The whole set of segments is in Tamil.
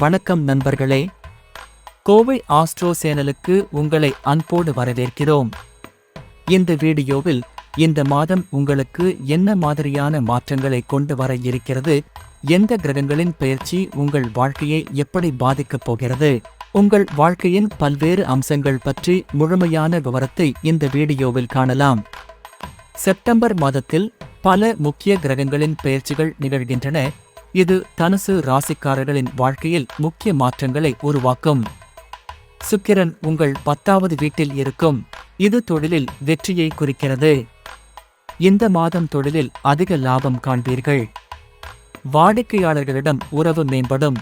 வணக்கம் நண்பர்களே. கோவை ஆஸ்ட்ரோ சேனலுக்கு உங்களை அன்போடு வரவேற்கிறோம். இந்த வீடியோவில் இந்த மாதம் உங்களுக்கு என்ன மாதிரியான மாற்றங்களை கொண்டு வர இருக்கிறது எந்த கிரகங்களின் பெயர்ச்சி உங்கள் வாழ்க்கையை எப்படி பாதிக்கப் போகிறது உங்கள் வாழ்க்கையின் பல்வேறு அம்சங்கள் பற்றி முழுமையான விவரத்தை இந்த வீடியோவில் காணலாம். செப்டம்பர் மாதத்தில் பல முக்கிய கிரகங்களின் பெயர்ச்சிகள் நிகழ்கின்றன. இது தனுசு ராசிக்காரர்களின் வாழ்க்கையில் முக்கிய மாற்றங்களை உருவாக்கும். சுக்கிரன் உங்கள் பத்தாவது வீட்டில் இருக்கும். இது தொழிலில் வெற்றியை குறிக்கிறது. இந்த மாதம் தொழிலில் அதிக லாபம் காண்பீர்கள். வாடிக்கையாளர்களிடம் உறவு மேம்படும்.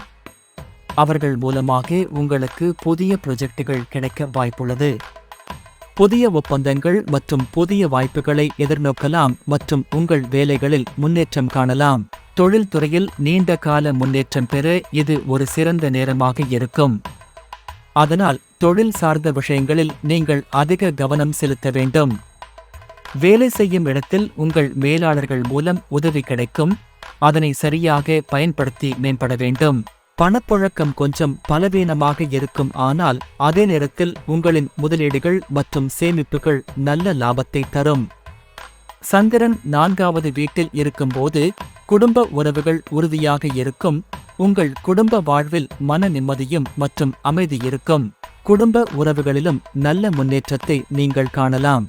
அவர்கள் மூலமாக உங்களுக்கு புதிய ப்ரொஜெக்டுகள் கிடைக்க வாய்ப்புள்ளது. புதிய ஒப்பந்தங்கள் மற்றும் புதிய வாய்ப்புகளை எதிர்நோக்கலாம் மற்றும் உங்கள் வேலைகளில் முன்னேற்றம் காணலாம். தொழில்துறையில் நீண்ட கால முன்னேற்றம் பெற இது ஒரு சிறந்த நேரமாக இருக்கும். அதனால் தொழில் சார்ந்த விஷயங்களில் நீங்கள் அதிக கவனம் செலுத்த வேண்டும். வேலை செய்யும் இடத்தில் உங்கள் மேலாளர்கள் மூலம் உதவி கிடைக்கும். அதனை சரியாக பயன்படுத்தி மேம்பட வேண்டும். பணப்புழக்கம் கொஞ்சம் பலவீனமாக இருக்கும். ஆனால் அதே நேரத்தில் உங்களின் முதலீடுகள் மற்றும் சேமிப்புகள் நல்ல லாபத்தை தரும். சந்திரன் நான்காவது வீட்டில் இருக்கும்போது குடும்ப உறவுகள் உறுதியாக இருக்கும். உங்கள் குடும்ப வாழ்வில் மன நிம்மதியும் மற்றும் அமைதி இருக்கும். குடும்ப உறவுகளிலும் நல்ல முன்னேற்றத்தை நீங்கள் காணலாம்.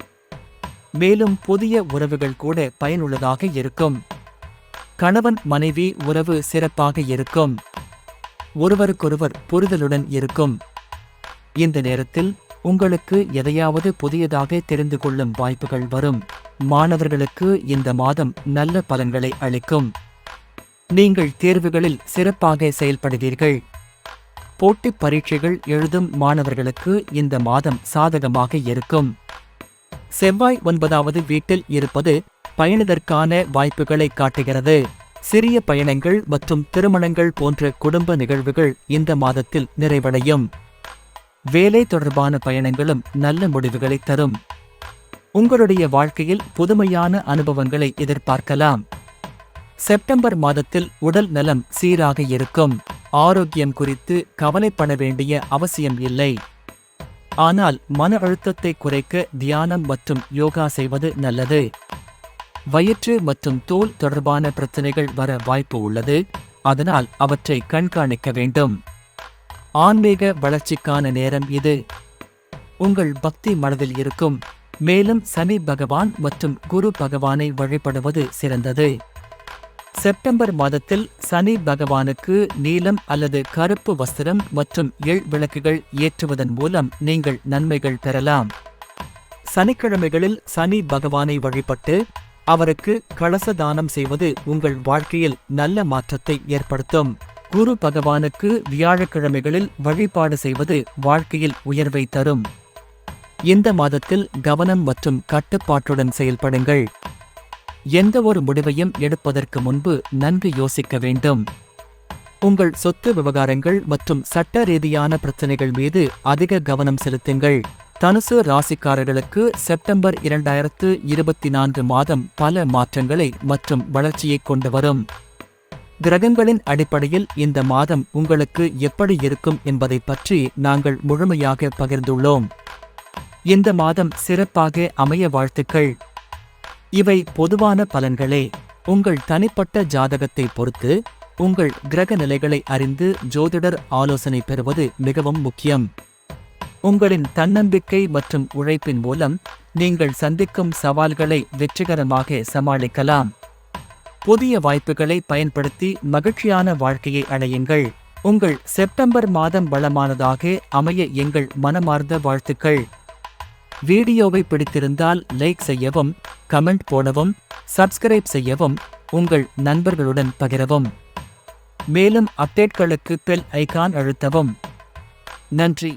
மேலும் புதிய உறவுகள் கூட பயனுள்ளதாக இருக்கும். கணவன் மனைவி உறவு சிறப்பாக இருக்கும். ஒருவருக்கொருவர் புரிதலுடன் இருக்கும். இந்த நேரத்தில் உங்களுக்கு எதையாவது புதியதாக தெரிந்து கொள்ளும் வாய்ப்புகள் வரும். மாணவர்களுக்கு இந்த மாதம் நல்ல பலன்களை அளிக்கும். நீங்கள் தேர்வுகளில் சிறப்பாக செயல்படுவீர்கள். போட்டிப் பரீட்சைகள் எழுதும் மாணவர்களுக்கு இந்த மாதம் சாதகமாக இருக்கும். செவ்வாய் ஒன்பதாவது வீட்டில் இருப்பது பயணிதற்கான வாய்ப்புகளை காட்டுகிறது. சிறிய பயணங்கள் மற்றும் திருமணங்கள் போன்ற குடும்ப நிகழ்வுகள் இந்த மாதத்தில் நிறைவடையும். வேலை தொடர்பான பயணங்களும் நல்ல முடிவுகளை தரும். உங்களுடைய வாழ்க்கையில் புதுமையான அனுபவங்களை எதிர்பார்க்கலாம். செப்டம்பர் மாதத்தில் உடல் நலம் சீராக இருக்கும். ஆரோக்கியம் குறித்து கவலைப்பட வேண்டிய அவசியம் இல்லை. ஆனால் மன அழுத்தத்தை குறைக்க தியானம் மற்றும் யோகா செய்வது நல்லது. வயிற்று மற்றும் தோல் தொடர்பான பிரச்சனைகள் வர வாய்ப்பு உள்ளது. அதனால் அவற்றை கண்காணிக்க வேண்டும். ஆன்மீக வளர்ச்சிக்கான நேரம் இது. உங்கள் பக்தி மனதில் இருக்கும். மேலும் சனி பகவான் மற்றும் குரு பகவானை வழிபடுவது சிறந்தது. செப்டம்பர் மாதத்தில் சனி பகவானுக்கு நீலம் அல்லது கருப்பு வஸ்திரம் மற்றும் எள் விளக்குகள் ஏற்றுவதன் மூலம் நீங்கள் நன்மைகள் பெறலாம். சனிக்கிழமைகளில் சனி பகவானை வழிபட்டு அவருக்கு கலச தானம் செய்வது உங்கள் வாழ்க்கையில் நல்ல மாற்றத்தை ஏற்படுத்தும். குரு பகவானுக்கு வியாழக்கிழமைகளில் வழிபாடு செய்வது வாழ்க்கையில் உயர்வை தரும். இந்த மாதத்தில் கவனம் மற்றும் கட்டுப்பாட்டுடன் செயல்படுங்கள். எந்த ஒரு முடிவையும் எடுப்பதற்கு முன்பு நன்கு யோசிக்க வேண்டும். உங்கள் சொத்து விவகாரங்கள் மற்றும் சட்ட ரீதியான பிரச்சனைகள் மீது அதிக கவனம் செலுத்துங்கள். தனுசு ராசிக்காரர்களுக்கு செப்டம்பர் இரண்டாயிரத்து இருபத்தி நான்கு மாதம் பல மாற்றங்களை மற்றும் வளர்ச்சியை கொண்டு வரும். கிரகங்களின் அடிப்படையில் இந்த மாதம் உங்களுக்கு எப்படி இருக்கும் என்பதை பற்றி நாங்கள் முழுமையாக பகிர்ந்துள்ளோம். இந்த மாதம் சிறப்பாக அமைய வாழ்த்துக்கள். இவை பொதுவான பலன்களே. உங்கள் தனிப்பட்ட ஜாதகத்தை பொறுத்து உங்கள் கிரக நிலைகளை அறிந்து ஜோதிடர் ஆலோசனை பெறுவது மிகவும் முக்கியம். உங்களின் தன்னம்பிக்கை மற்றும் உழைப்பின் மூலம் நீங்கள் சந்திக்கும் சவால்களை வெற்றிகரமாக சமாளிக்கலாம். புதிய வாய்ப்புகளை பயன்படுத்தி மகிழ்ச்சியான வாழ்க்கையை அடையுங்கள். உங்கள் செப்டம்பர் மாதம் வளமானதாக அமைய எங்கள் மனமார்ந்த வாழ்த்துக்கள். வீடியோவை பிடித்திருந்தால் லைக் செய்யவும் கமெண்ட் போடவும் சப்ஸ்கிரைப் செய்யவும் உங்கள் நண்பர்களுடன் பகிரவும். மேலும் அப்டேட்களுக்கு பெல் ஐகான் அழுத்தவும். நன்றி.